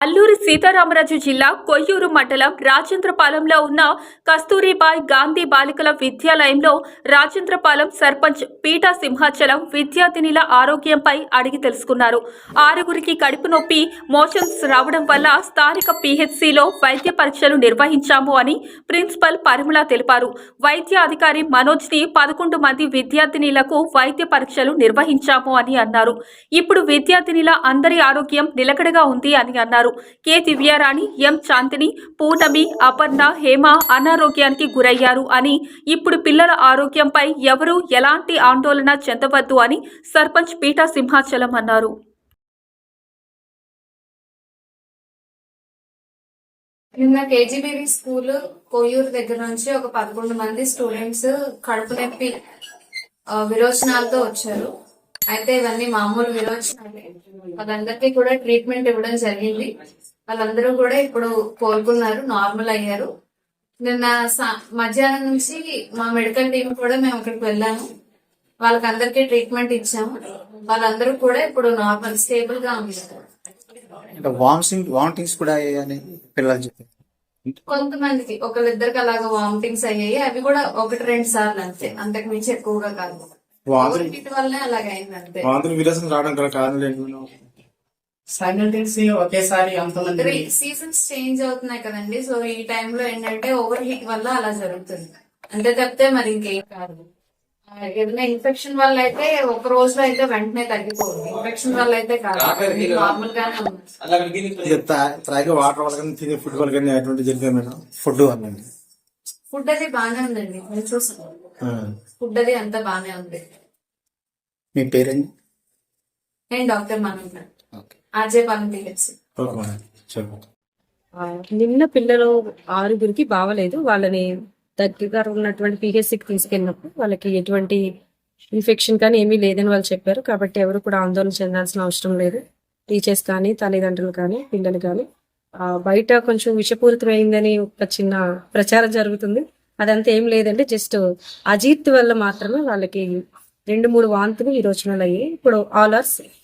అల్లూరి సీతారామరాజు జిల్లా కొయ్యూరు మండలం రాజేంద్రపాలెంలో ఉన్న కస్తూరిబాయ్ గాంధీ బాలికల విద్యాలయంలో రాజేంద్రపాలెం సర్పంచ్ పీటా సింహాచలం విద్యార్థినిల ఆరోగ్యంపై అడిగి తెలుసుకున్నారు. ఆరుగురికి కడుపు నొప్పి మోషన్స్ రావడం వల్ల స్థానిక పీహెచ్సిలో వైద్య పరీక్షలు నిర్వహించాము అని ప్రిన్సిపల్ పరిమళ తెలిపారు. వైద్య అధికారి మనోజ్ని పదకొండు మంది విద్యార్థినిలకు వైద్య పరీక్షలు నిర్వహించాము అని అన్నారు. ఇప్పుడు విద్యార్థినిల అందరి ఆరోగ్యం నిలకడగా ఉంది అని అన్నారు. కె. దివ్యారాణి ఎం. శాంతిని పూటమి అపర్ణ హేమ అనారోగ్యానికి గురయ్యారు అని. ఇప్పుడు పిల్లల ఆరోగ్యంపై ఎవరూ ఎలాంటి ఆందోళన చెందవద్దు అని సర్పంచ్ పీఠా సింహాచలం అన్నారు. నిన్న కేజీబీవీ స్కూల్ కోయూరు దగ్గర నుంచి ఒక పదకొండు మంది స్టూడెంట్స్ కడుపు నొప్పి విరోచనాలతో వచ్చారు. అయితే ఇవన్నీ మామూలు విరోచనాలే వాళ్ళందరికీ కూడా ట్రీట్మెంట్ ఇవ్వడం జరిగింది. వాళ్ళందరూ కూడా ఇప్పుడు కోలుకున్నారు నార్మల్ అయ్యారు. నిన్న మధ్యాహ్నం నుంచి మా మెడికల్ టీం కూడా మేము అక్కడికి వెళ్ళాము. వాళ్ళకందరికీ ట్రీట్మెంట్ ఇచ్చాము. వాళ్ళందరూ కూడా ఇప్పుడు నార్మల్ స్టేబుల్గా ఉన్నారు. వామిటింగ్ వామిటింగ్స్ కూడా అయ్యాయని పిల్లలు చెప్పారు. కొంతమందికి ఒకళ్ళిద్దరికి అలాగా వామిటింగ్స్ అయ్యాయి. అవి కూడా ఒకటి రెండు సార్లు అంతే. అంతకు మించి ఎక్కువగా కాదు. వాంతులు విరసం రావడం గల కారణం ఏంటి ఒకేసారి అంతమంది సీజన్స్ చేంజ్ అవుతున్నాయి కదండి. సో ఈ టైంలో ఏంటంటే ఓవర్ హీట్ వల్ల అలా జరుగుతుంది. అంతే తప్పితే మరి ఇంకేం కాదు. ఏదైనా ఇన్ఫెక్షన్ వల్ల అయితే ఒక రోజులో అయితే వెంటనే తగ్గిపోదు. ఇన్ఫెక్షన్ వల్ల అయితే కాదు. నార్మల్ గానే ఉంది. ఇది తా- త్రాగే వాటర్ వల్ల కానీ తినే ఫుడ్ వల్ల కానీ అటువంటి జరిగింది మేడం. ఫుడ్ ఫుడ్ అది బాగానే ఉందండి. నేను చూసాను. ఫుడ్ అది అంతా బాగానే ఉంది. మీ పేరెంట్? నేను డాక్టర్ ఆర్జే నిన్న పిల్లలు ఆరుగురికి బాగలేదు వాళ్ళని దగ్గరగా ఉన్నటువంటి పిహెచ్సికి తీసుకెళ్ళినప్పుడు వాళ్ళకి ఎటువంటి ఇన్ఫెక్షన్ కానీ ఏమీ లేదని వాళ్ళు చెప్పారు. కాబట్టి ఎవరు కూడా ఆందోళన చెందాల్సిన అవసరం లేదు. టీచర్స్ కానీ తల్లిదండ్రులు కానీ పిల్లలు కానీ. బయట కొంచెం విషపూరితమైందని ఒక చిన్న ప్రచారం జరుగుతుంది. అదంతా ఏం లేదండి జస్ట్ అజీర్తి వల్ల మాత్రమే వాళ్ళకి రెండు మూడు వాంతులు ఈ విరోచనాలు అయ్యాయి. ఇప్పుడు ఆల్ ఆర్ సేఫ్.